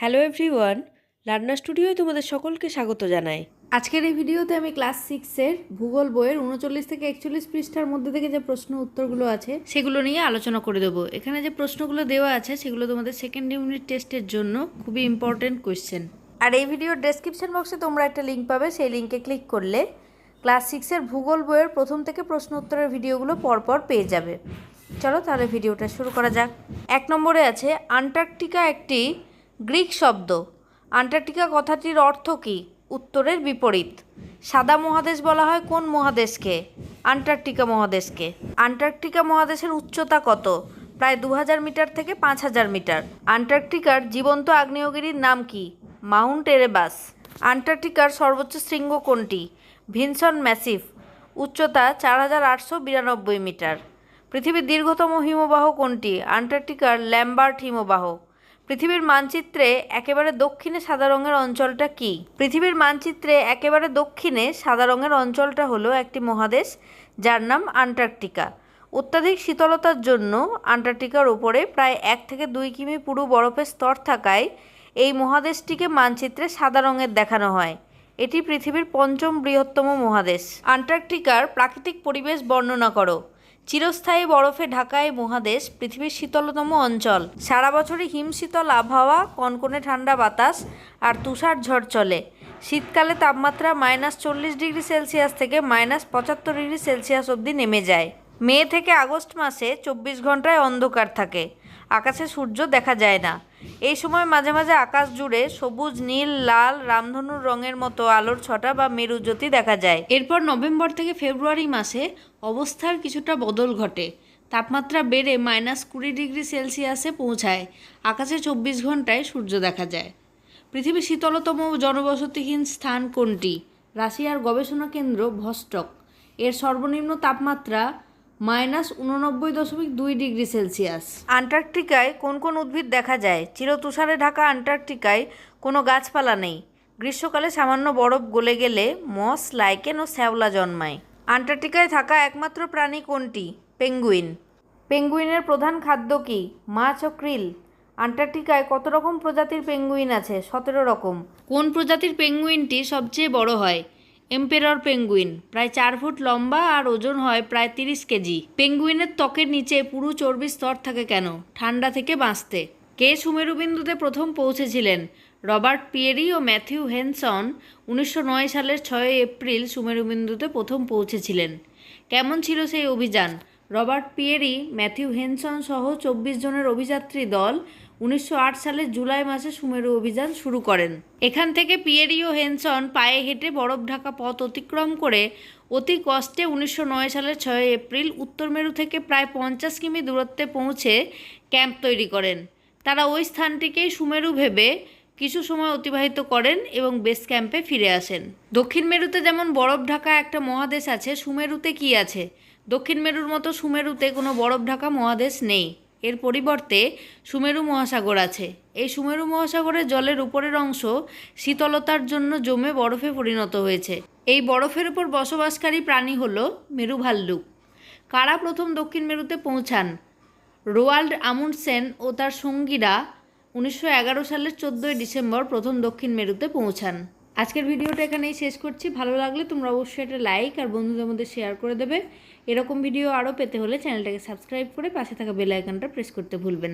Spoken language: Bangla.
হ্যালো এভরিওয়ান লার্নার স্টুডিওয় তোমাদের সকলকে স্বাগত জানাই। আজকের এই ভিডিওতে আমি ক্লাস সিক্সের ভূগোল বইয়ের উনচল্লিশ থেকে একচল্লিশ পৃষ্ঠার মধ্যে থেকে যে প্রশ্ন উত্তরগুলো আছে সেগুলো নিয়ে আলোচনা করে দেবো। এখানে যে প্রশ্নগুলো দেওয়া আছে সেগুলো তোমাদের সেকেন্ড ইউনিট টেস্টের জন্য খুবই ইম্পর্টেন্ট কোয়েশ্চেন আর এই ভিডিওর ডেসক্রিপশন বক্সে তোমরা একটা লিঙ্ক পাবে সেই লিঙ্কে ক্লিক করলে ক্লাস সিক্সের ভূগোল বইয়ের প্রথম থেকে প্রশ্ন উত্তরের ভিডিওগুলো পরপর পেয়ে যাবে। চলো তাহলে ভিডিওটা শুরু করা যাক। এক নম্বরে আছে আন্টার্কটিকা একটি গ্রিক শব্দ। আন্টার্কটিকা কথাটির অর্থ কী? উত্তরের বিপরীত। সাদা মহাদেশ বলা হয় কোন মহাদেশকে? আন্টার্কটিকা মহাদেশকে। আন্টার্কটিকা মহাদেশের উচ্চতা কত? প্রায় দু হাজার মিটার থেকে পাঁচ হাজার মিটার। আন্টার্কটিকার জীবন্ত আগ্নেয়গিরির নাম কি? Mount Erebus. আন্টার্কটিকার সর্বোচ্চ শৃঙ্গ কোনটি? ভিনসন ম্যাসিভ উচ্চতা চার হাজার আটশো বিরানব্বই মিটার। পৃথিবীর দীর্ঘতম হিমবাহ কোনটি? আন্টার্কটিকার ল্যাম্বার্ট হিমবাহ। পৃথিবীর মানচিত্রে একেবারে দক্ষিণে সাদা রঙের অঞ্চলটা কি? পৃথিবীর মানচিত্রে একেবারে দক্ষিণে সাদা রঙের অঞ্চলটা হলো একটি মহাদেশ, যার নাম আন্টার্কটিকা। অত্যাধিক শীতলতার জন্য আন্টার্কটিকার উপরে প্রায় এক থেকে দুই কিমি পুরু বরফের স্তর থাকায় এই মহাদেশটিকে মানচিত্রে সাদা রঙের দেখানো হয়। এটি পৃথিবীর পঞ্চম বৃহত্তম মহাদেশ। আন্টার্কটিকার প্রাকৃতিক পরিবেশ বর্ণনা করো। চিরস্থায়ী বরফে ঢাকা এই মহাদেশ, পৃথিবীর শীতলতম অঞ্চল। সারা বছরই হিমশীতল আবহাওয়া, কনকনে ঠান্ডা বাতাস আর তুষার ঝড় চলে। শীতকালে তাপমাত্রা মাইনাস চল্লিশ ডিগ্রি সেলসিয়াস থেকে মাইনাস পঁচাত্তর ডিগ্রি সেলসিয়াস অবধি নেমে যায়। মে থেকে আগস্ট মাসে চব্বিশ ঘন্টায় অন্ধকার থাকে। আকাশে সূর্য দেখা যায় না। এই সময় মাঝে মাঝে আকাশ জুড়ে সবুজ, নীল, লাল রামধনুর রঙের মতো আলোর ছটা বা মেরুজ্যোতি দেখা যায়। এরপর নভেম্বর থেকে ফেব্রুয়ারি মাসে অবস্থার কিছুটা বদল ঘটে। তাপমাত্রা বেড়ে মাইনাস কুড়ি ডিগ্রি সেলসিয়াসে পৌঁছায়। আকাশে চব্বিশ ঘন্টায় সূর্য দেখা যায়। পৃথিবীর শীতলতম জনবসতিহীন স্থান কোনটি? রাশিয়ার গবেষণা কেন্দ্র ভস্টক। এর সর্বনিম্ন তাপমাত্রা মাইনাস উননব্বই দশমিক দুই ডিগ্রি সেলসিয়াস। আন্টার্কটিকায় কোন কোন উদ্ভিদ দেখা যায়? চিরতুষারে ঢাকা আন্টার্কটিকায় কোনো গাছপালা নেই। গ্রীষ্মকালে সামান্য বরফ গলে গেলে মস লাইকেন ও শ্যাওলা জন্মায়। আন্টার্কটিকায় থাকা একমাত্র প্রাণী কোনটি? পেঙ্গুইন। পেঙ্গুইনের প্রধান খাদ্য কি? মাছ ও ক্রিল। আন্টার্কটিকায় কত রকম প্রজাতির পেঙ্গুইন আছে? সতেরো রকম। কোন প্রজাতির পেঙ্গুইনটি সবচেয়ে বড় হয়? এম্পেরর পেঙ্গুইন, প্রায় চার ফুট লম্বা আর ওজন হয় প্রায় তিরিশ কেজি। পেঙ্গুইনের ত্বকের নিচে পুরু চর্বির স্তর থাকে কেন? ঠান্ডা থেকে বাঁচতে। কে সুমেরুবিন্দুতে প্রথম পৌঁছেছিলেন? রবার্ট পিয়েরি ও ম্যাথিউ হেনসন উনিশশো নয় সালের ছয় এপ্রিল সুমেরুবিন্দুতে প্রথম পৌঁছেছিলেন। কেমন ছিল সেই অভিযান? রবার্ট পিয়েরি, ম্যাথিউ হেনসন সহ চব্বিশ জনের অভিযাত্রী দল উনিশশো আট সালের জুলাই মাসে সুমেরু অভিযান শুরু করেন। এখান থেকে পিয়েরিও হেনসন পায়ে হেঁটে বরফ ঢাকা পথ অতিক্রম করে অতি কষ্টে উনিশশো নয় সালের ছয় এপ্রিল উত্তর মেরু থেকে প্রায় পঞ্চাশ কিমি দূরত্বে পৌঁছে ক্যাম্প তৈরি করেন। তারা ওই স্থানটিকেই সুমেরু ভেবে কিছু সময় অতিবাহিত করেন এবং বেস ক্যাম্পে ফিরে আসেন। দক্ষিণ মেরুতে যেমন বরফ ঢাকা একটা মহাদেশ আছে, সুমেরুতে কি আছে? দক্ষিণ মেরুর মতো সুমেরুতে কোনো বরফ ঢাকা মহাদেশ নেই। এর পরিবর্তে সুমেরু মহাসাগর আছে। এই সুমেরু মহাসাগরের জলের উপরের অংশ শীতলতার জন্য জমে বরফে পরিণত হয়েছে। এই বরফের উপর বসবাসকারী প্রাণী হল মেরু ভাল্লুক কারা প্রথম দক্ষিণ মেরুতে পৌঁছান? রোয়াল্ড আমুন্ডসেন ও তার সঙ্গীরা উনিশশো এগারো সালের চোদ্দোই ডিসেম্বর প্রথম দক্ষিণ মেরুতে পৌঁছান। আজকের ভিডিওটা এখানেই শেষ করছি। ভালো লাগলে তোমরা অবশ্যই একটা লাইক আর বন্ধুদের মধ্যে শেয়ার করে দেবে। এরকম ভিডিও আরও পেতে হলে চ্যানেলটাকে সাবস্ক্রাইব করে পাশে থাকা বেল আইকনটা প্রেস করতে ভুলবে না।